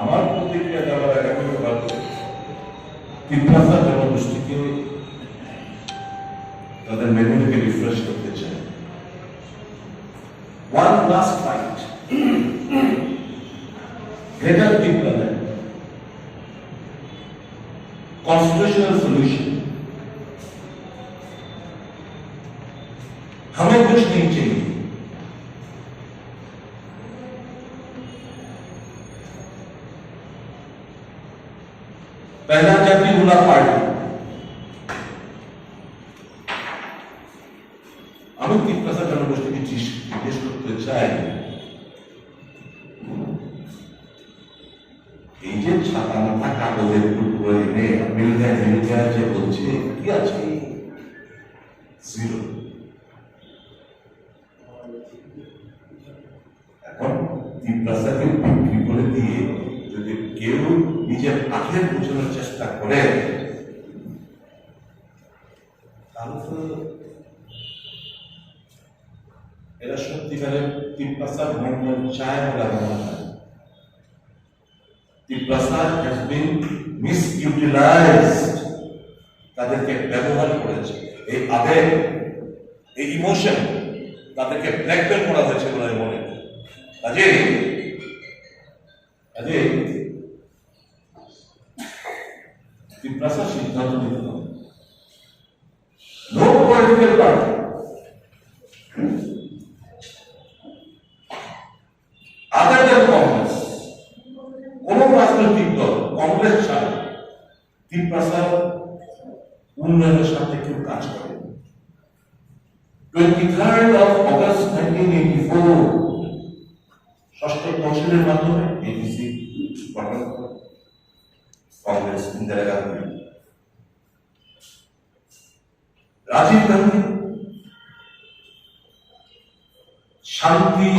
আমার প্রতিক্রিয়া দেওয়ার আগে আমি ভাববো তিপ্রাসা জনগোষ্ঠীকে তাদের মেমোরিকে রিফ্রেশ করতে চাই one last fight greater Tipraland constitutional solution हमें कुछ नहीं चाहिए রেগুলার পার্টি আমি তিন পেশা জনগোষ্ঠীকে জিজ্ঞেস করতে চাই, এই যে সাতান্নটা কাগজের টুকরো এনে মিলতে মিলতে আছে বলছে, কি আছে? জিরো এখন তিন পেশাকে বিক্রি করে দিয়ে যদি কেউ নিজের আখের বোঝানোর চেষ্টা করে এরা তিপ্রাসার চায় বলে মনে হয়। has been misutilized তাদেরকে ব্যবহার করেছে। এই আবেগ, এই ইমোশন তাদেরকে ব্ল্যাকমেল করা হয়েছে বলে মনে কাজে কাজে তিপ্রাসা সিদ্ধান্ত নিতে হবে। নো পলিটিক্যাল পার্টি উন্নয়নের সাথে কেউ কাজ করে মাধ্যমে কংগ্রেস ইন্দিরা গান্ধী। রাজীব গান্ধী, শান্তি,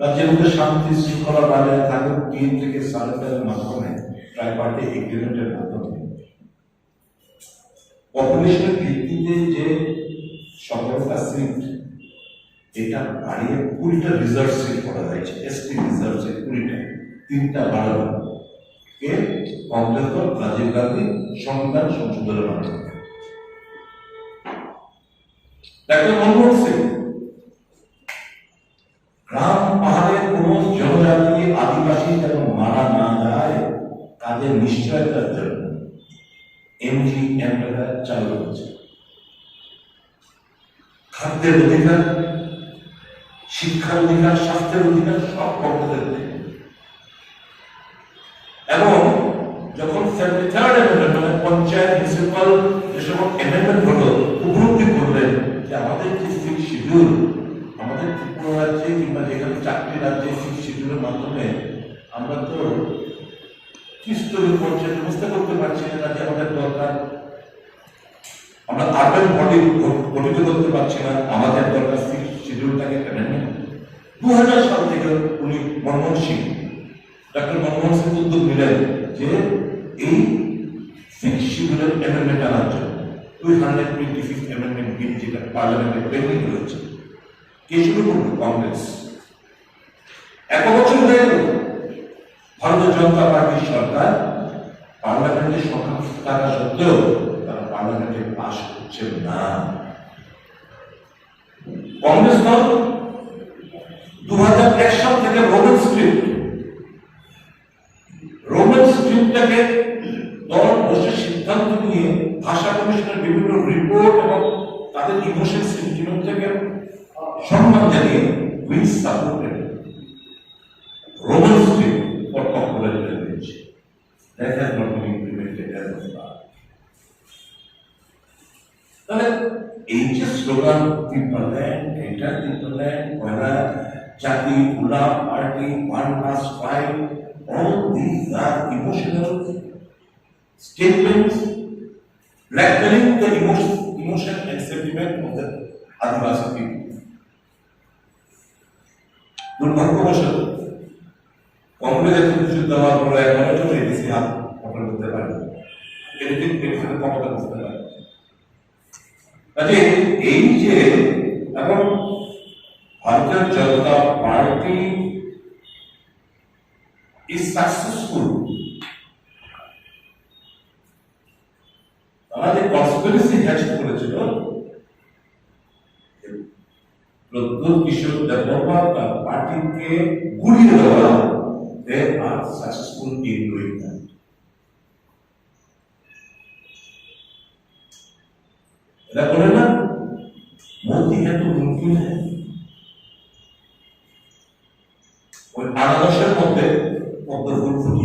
রাজ্যের মধ্যে শান্তি শৃঙ্খলা বজায় থাকুক, তিন থেকে সার্ভের মাধ্যমে ট্রাই পার্টি এগ্রিমেন্টের মাধ্যমে। পপুলেশনের ভিত্তিতে যে সফলতা সিট, এটা কুড়িটা রিজার্ভ সিট করা হয়েছে, এসটি রিজার্ভ সিট কুড়িটা, তিনটা বাড়ানো। কে? দল রাজীব গান্ধী সংবিধান সংশোধনের মাধ্যমে। ডাক্তার মনমোহন সিং, গ্রাম পাহাড়ের কোন জনজাতি আদিবাসী যেন মারা না যায়, তাদের নিশ্চয়তার জন্য এমজি চালু হচ্ছে খাদ্যের অধিকার, শিক্ষার অধিকার, স্বাস্থ্যের অধিকার সব কর্মদের থার্ড অ্যামেন্ডমেন্ট মানে পঞ্চায়েত মিউনিসিপাল যে অ্যামেন্ডমেন্ট হলো, উপলব্ধি করলেন যে আমাদের যে সিক্স শিডিউল আমাদের ত্রিপুরা রাজ্যে কিংবা যেখানে চাকরি রাজ্যে সিক্স শিডিউলের মাধ্যমে আমরা তো ত্রিস্তরীয় পর্যায়ে ব্যবস্থা করতে পারছি না যে আমাদের দরকার। আমরা আরবান বডি গঠিত করতে পারছি না, আমাদের দরকার সিক্স শিডিউলটাকে অ্যামেন্ডমেন্ট দু হাজার সাল থেকে উনি মনমোহন সিং ডক্টর মনমোহন সিং উদ্যোগ নিলেন যে এই সিক্স অ্যামেন্ডমেন্ট আনার জন্য। Two hundred twenty fifth amendment bill যেটা পার্লামেন্টে পেন্ডিং রয়েছে। কে শুরু কংগ্রেস। এক বছর হয়ে গেল। ভারতীয় জনতা পার্টির সরকার পার্লামেন্টে সংখ্যা থাকা সত্ত্বেও তারা পার্লামেন্টে পাশ করছে না। কংগ্রেস দল দু হাজার এক সাল থেকে রোমান স্ক্রিপ্ট স্ক্রিপ্টটাকে দল বসে সিদ্ধান্ত নিয়ে ভাষা কমিশনের বিভিন্ন রিপোর্ট এবং তাদের ইমোশন সেন্টিমেন্ট থেকে সম্মান জানিয়ে will supported Roman script for popular language that has not been implemented as of তাহলে এই যে স্লোগান ত্রিপল্যান্ড এটা ত্রিপল্যান্ড পয়লা জাতি উলা party one plus five all these are emotional statements blackmailing the emotion, emotion and sentiment of the Adivasi people. দুর্ভাগ্যবশত কংগ্রেস এত কিছু দেওয়ার পরে এখনও জন্য এডিসি হাত কন্ট্রোল করতে পারে এডিসি এডিসিতে ক্ষমতা বুঝতে পারে কাজে এই যে এখন ভারতীয় জনতা পার্টি is successful, তারা যে কনসপিরেসি হ্যাচিং করেছিল প্রদ্যোৎ কিশোর দেববর্মা তার পার্টিকে গুলিয়ে দেওয়া they are successful in doing that এরা বলে না মোদি এত মুমকিন হ্যাঁ। ওই আলাদা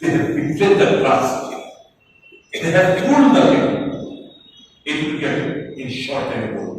They have betrayed the trust. They have fooled the people. It will get in short and good.